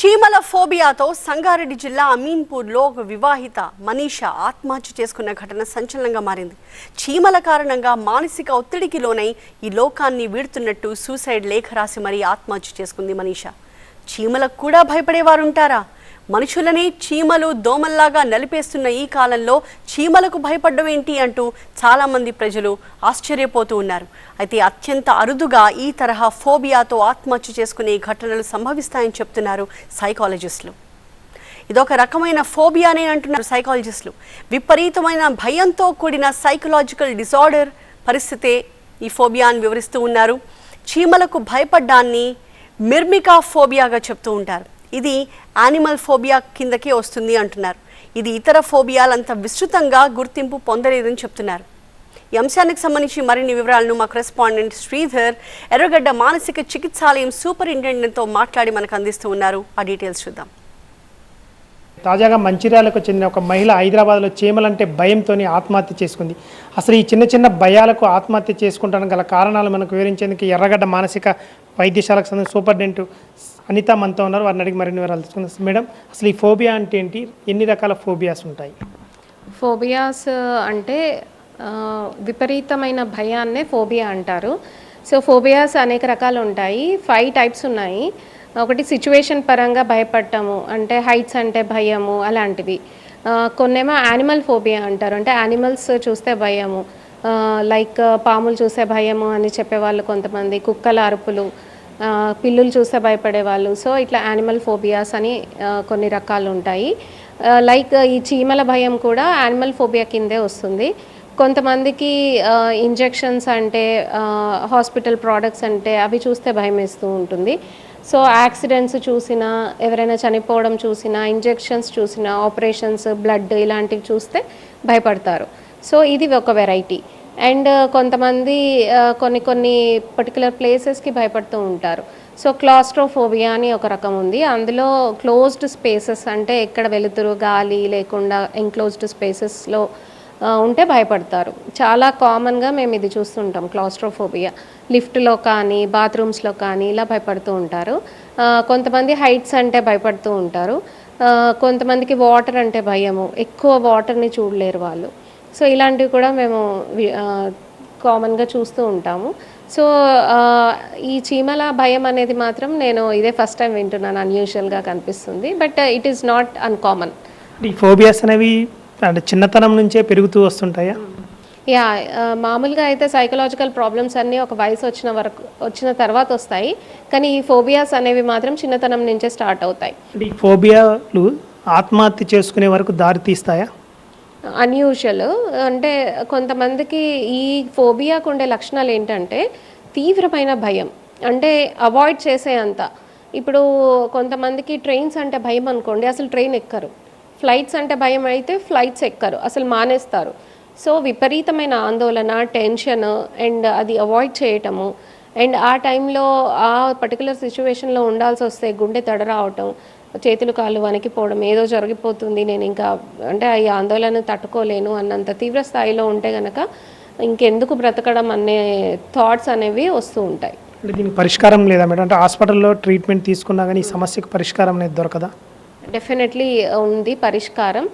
చీమల ఫోబియాతో సంగారెడ్డి జిల్లా అమీన్పూర్లో ఒక వివాహిత మనీష ఆత్మహత్య చేసుకున్న ఘటన సంచలనంగా మారింది. చీమల కారణంగా మానసిక ఒత్తిడికి లోనై ఈ లోకాన్ని వీడుతున్నట్టు సూసైడ్ లేఖ రాసి మరీ ఆత్మహత్య చేసుకుంది మనీష. చీమలకు కూడా భయపడేవారుంటారా? మనుషులని చీమలు దోమల్లాగా నలిపేస్తున్న ఈ కాలంలో చీమలకు భయపడ్డం ఏంటి అంటూ చాలామంది ప్రజలు ఆశ్చర్యపోతూ ఉన్నారు. అయితే అత్యంత అరుదుగా ఈ తరహా ఫోబియాతో ఆత్మహత్య చేసుకునే ఘటనలు సంభవిస్తాయని చెప్తున్నారు సైకాలజిస్టులు. ఇదొక రకమైన ఫోబియానే అంటున్నారు సైకాలజిస్టులు. విపరీతమైన భయంతో కూడిన సైకలాజికల్ డిసార్డర్ పరిస్థితే ఈ ఫోబియాని వివరిస్తూ ఉన్నారు. చీమలకు భయపడ్డాన్ని మిర్మికా ఫోబియాగా చెప్తూ ఉంటారు. ఇది యానిమల్ ఫోబియా కిందకే వస్తుంది అంటున్నారు. ఇది ఇతర ఫోబియాలంత విస్తృతంగా గుర్తింపు పొందలేదని చెప్తున్నారు. ఈ అంశానికి సంబంధించి మరిన్ని వివరాలను మా కరెస్పాండెంట్ శ్రీధర్ ఎర్రగడ్డ మానసిక చికిత్సాలయం సూపరింటెండెంట్తో మాట్లాడి మనకు అందిస్తూ ఉన్నారు. ఆ డీటెయిల్స్ చూద్దాం. తాజాగా మంచిర్యాలకు చెందిన ఒక మహిళ హైదరాబాద్లో చీమలంటే భయంతో ఆత్మహత్య చేసుకుంది. అసలు ఈ చిన్న చిన్న భయాలకు ఆత్మహత్య చేసుకుంటానికి గల కారణాలు మనకు వివరించేందుకు ఎర్రగడ్డ మానసిక వైద్యశాలకు సంబంధించిన సూపరింటెండెంట్ అనిత మనతో ఉన్నారు. వారిని అడిగి మరిన్ని వివరాలు తెలుసుకుందాం. మేడం అసలు ఈ ఫోబియా అంటే ఏంటి? ఎన్ని రకాల ఫోబియాస్ ఉంటాయి? ఫోబియాస్ అంటే విపరీతమైన భయాన్నే ఫోబియా అంటారు. సో ఫోబియాస్ అనేక రకాలు ఉంటాయి. ఫైవ్ టైప్స్ ఉన్నాయి. ఒకటి సిచ్యువేషన్ పరంగా భయపడటము అంటే హైట్స్ అంటే భయము అలాంటివి. కొన్నేమో యానిమల్ ఫోబియా అంటారు. అంటే యానిమల్స్ చూస్తే భయము. లైక్ పాములు చూసే భయము అని చెప్పేవాళ్ళు కొంతమంది. కుక్కల అరుపులు పిల్లులు చూస్తే భయపడేవాళ్ళు సో ఇట్లా యానిమల్ ఫోబియాస్ అని కొన్ని రకాలు ఉంటాయి లైక్ ఈ చీమల భయం కూడా యానిమల్ ఫోబియా కిందే వస్తుంది. కొంతమందికి ఇంజెక్షన్స్ అంటే హాస్పిటల్ ప్రోడక్ట్స్ అంటే అవి చూస్తే భయం వేస్తూ ఉంటుంది. సో యాక్సిడెంట్స్ చూసినా ఎవరైనా చనిపోవడం చూసినా ఇంజెక్షన్స్ చూసినా ఆపరేషన్స్ బ్లడ్ ఇలాంటివి చూస్తే భయపడతారు. సో ఇది ఒక వెరైటీ అండ్ కొంతమంది కొన్ని కొన్ని పర్టికులర్ ప్లేసెస్కి భయపడుతూ ఉంటారు. సో క్లాస్ట్రోఫోబియా అని ఒక రకం ఉంది. అందులో క్లోజ్డ్ స్పేసెస్ అంటే ఎక్కడ వెలుతురు గాలి లేకుండా ఎంక్లోజ్డ్ స్పేసెస్లో ఉంటే భయపడతారు. చాలా కామన్గా మేము ఇది చూస్తుంటాం క్లాస్ట్రోఫోబియా లిఫ్ట్లో కానీ బాత్రూమ్స్లో కానీ ఇలా భయపడుతూ ఉంటారు. కొంతమంది హైట్స్ అంటే భయపడుతూ ఉంటారు. కొంతమందికి వాటర్ అంటే భయము. ఎక్కువ వాటర్ని చూడలేరు వాళ్ళు. సో ఇలాంటివి కూడా మేము కామన్గా చూస్తూ ఉంటాము. సో ఈ చీమల భయం అనేది మాత్రం నేను ఇదే ఫస్ట్ టైం వింటున్నాను అన్యూజువల్గా కనిపిస్తుంది. But it is not uncommon ఈ ఫోబియాస్ అనేవి అంటే చిన్నతనం నుంచే పెరుగుతూ వస్తుంటాయా? యా ఆ, మామూలుగా అయితే సైకలాజికల్ ప్రాబ్లమ్స్ అన్నీ ఒక వయసు వచ్చిన వరకు వచ్చిన తర్వాత వస్తాయి. కానీ ఈ ఫోబియాస్ అనేవి మాత్రం చిన్నతనం నుంచే స్టార్ట్ అవుతాయి. ఈ ఫోబియాలు ఆత్మహత్య చేసుకునే వరకు దారి తీస్తాయా? అన్యూజువల్ అంటే కొంతమందికి ఈ ఫోబియాకు ఉండే లక్షణాలు ఏంటంటే తీవ్రమైన భయం. అంటే అవాయిడ్ చేసే అంత. ఇప్పుడు కొంతమందికి ట్రైన్స్ అంటే భయం అనుకోండి అసలు ట్రైన్ ఎక్కరు. ఫ్లైట్స్ అంటే భయం అయితే ఫ్లైట్స్ ఎక్కరు అసలు మానేస్తారు. సో విపరీతమైన ఆందోళన టెన్షన్ అండ్ అది అవాయిడ్ చేయటము అండ్ ఆ టైంలో ఆ పర్టికులర్ సిచ్యువేషన్లో ఉండాల్సి వస్తే గుండె తడ రావటం చేతులు కాళ్ళు వణికిపోవడం ఏదో జరిగిపోతుంది. నేను ఇంకా అంటే ఈ ఆందోళన తట్టుకోలేను అన్నంత తీవ్ర స్థాయిలో ఉంటే గనక ఇంకెందుకు బ్రతకడం అనే థాట్స్ అనేవి వస్తూ ఉంటాయి. దీనికి పరిష్కారం లేదా మేడం? అంటే హాస్పిటల్లో ట్రీట్మెంట్ తీసుకున్నా కానీ ఈ సమస్యకు పరిష్కారం అనేది దొరకదా? డెఫినెట్లీ ఉంది పరిష్కారం.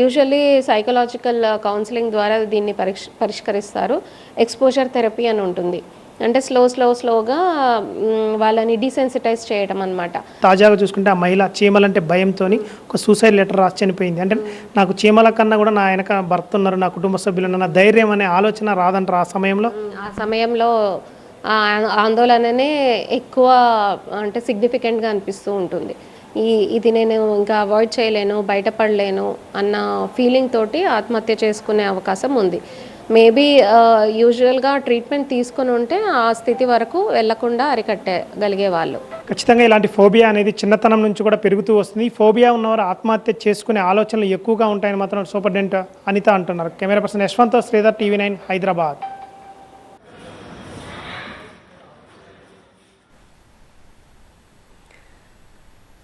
యూజువల్లీ సైకలాజికల్ కౌన్సిలింగ్ ద్వారా దీన్ని పరిష్ పరిష్కరిస్తారు. ఎక్స్పోజర్ థెరపీ అని ఉంటుంది. అంటే స్లో స్లో స్లోగా వాళ్ళని డిసెన్సిటైజ్ చేయడం అనమాట తాజాగా చూసుకుంటే ఆ మహిళ చీమలంటే భయంతో ఒక సూసైడ్ లెటర్ రాసి చనిపోయింది. అంటే నాకు చీమల కన్నా కూడా నా వెనక భర్త ఉన్నారు నా కుటుంబ సభ్యులు నా ధైర్యం అనే ఆలోచన రాదంటారు ఆ సమయంలో? ఆ సమయంలో ఆ ఆందోళననే ఎక్కువ అంటే సిగ్నిఫికెంట్గా అనిపిస్తూ ఉంటుంది. ఈ ఇది నేను ఇంకా అవాయిడ్ చేయలేను బయటపడలేను అన్న ఫీలింగ్ తోటి ఆత్మహత్య చేసుకునే అవకాశం ఉంది. మేబీ యూజువల్గా ట్రీట్మెంట్ తీసుకుని ఉంటే ఆ స్థితి వరకు వెళ్ళకుండా అరికట్టగలిగే వాళ్ళు. ఖచ్చితంగా ఇలాంటి ఫోబియా అనేది చిన్నతనం నుంచి కూడా పెరుగుతూ వస్తుంది. ఫోబియా ఉన్నవారు ఆత్మహత్య చేసుకునే ఆలోచనలు ఎక్కువగా ఉంటాయని మాత్రం సూపరింటెండెంట్ అనిత అంటున్నారు. Camera person Yashwant Sridhar TV nine Hyderabad.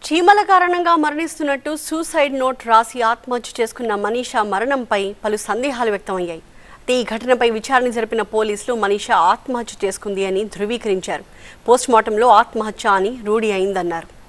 చీమల కారణంగా మరణిస్తున్నట్టు సూసైడ్ నోట్ రాసి ఆత్మహత్య చేసుకున్న మనీషా మరణంపై పలు సందేహాలు వ్యక్తమయ్యాయి. ఈ ఘటనపై విచారణ జరిపిన పోలీసులు మనీషా ఆత్మహత్య చేసుకుంది అని ధృవీకరించారు. పోస్టుమార్టంలో ఆత్మహత్య అని రూఢి అయిందన్నారు.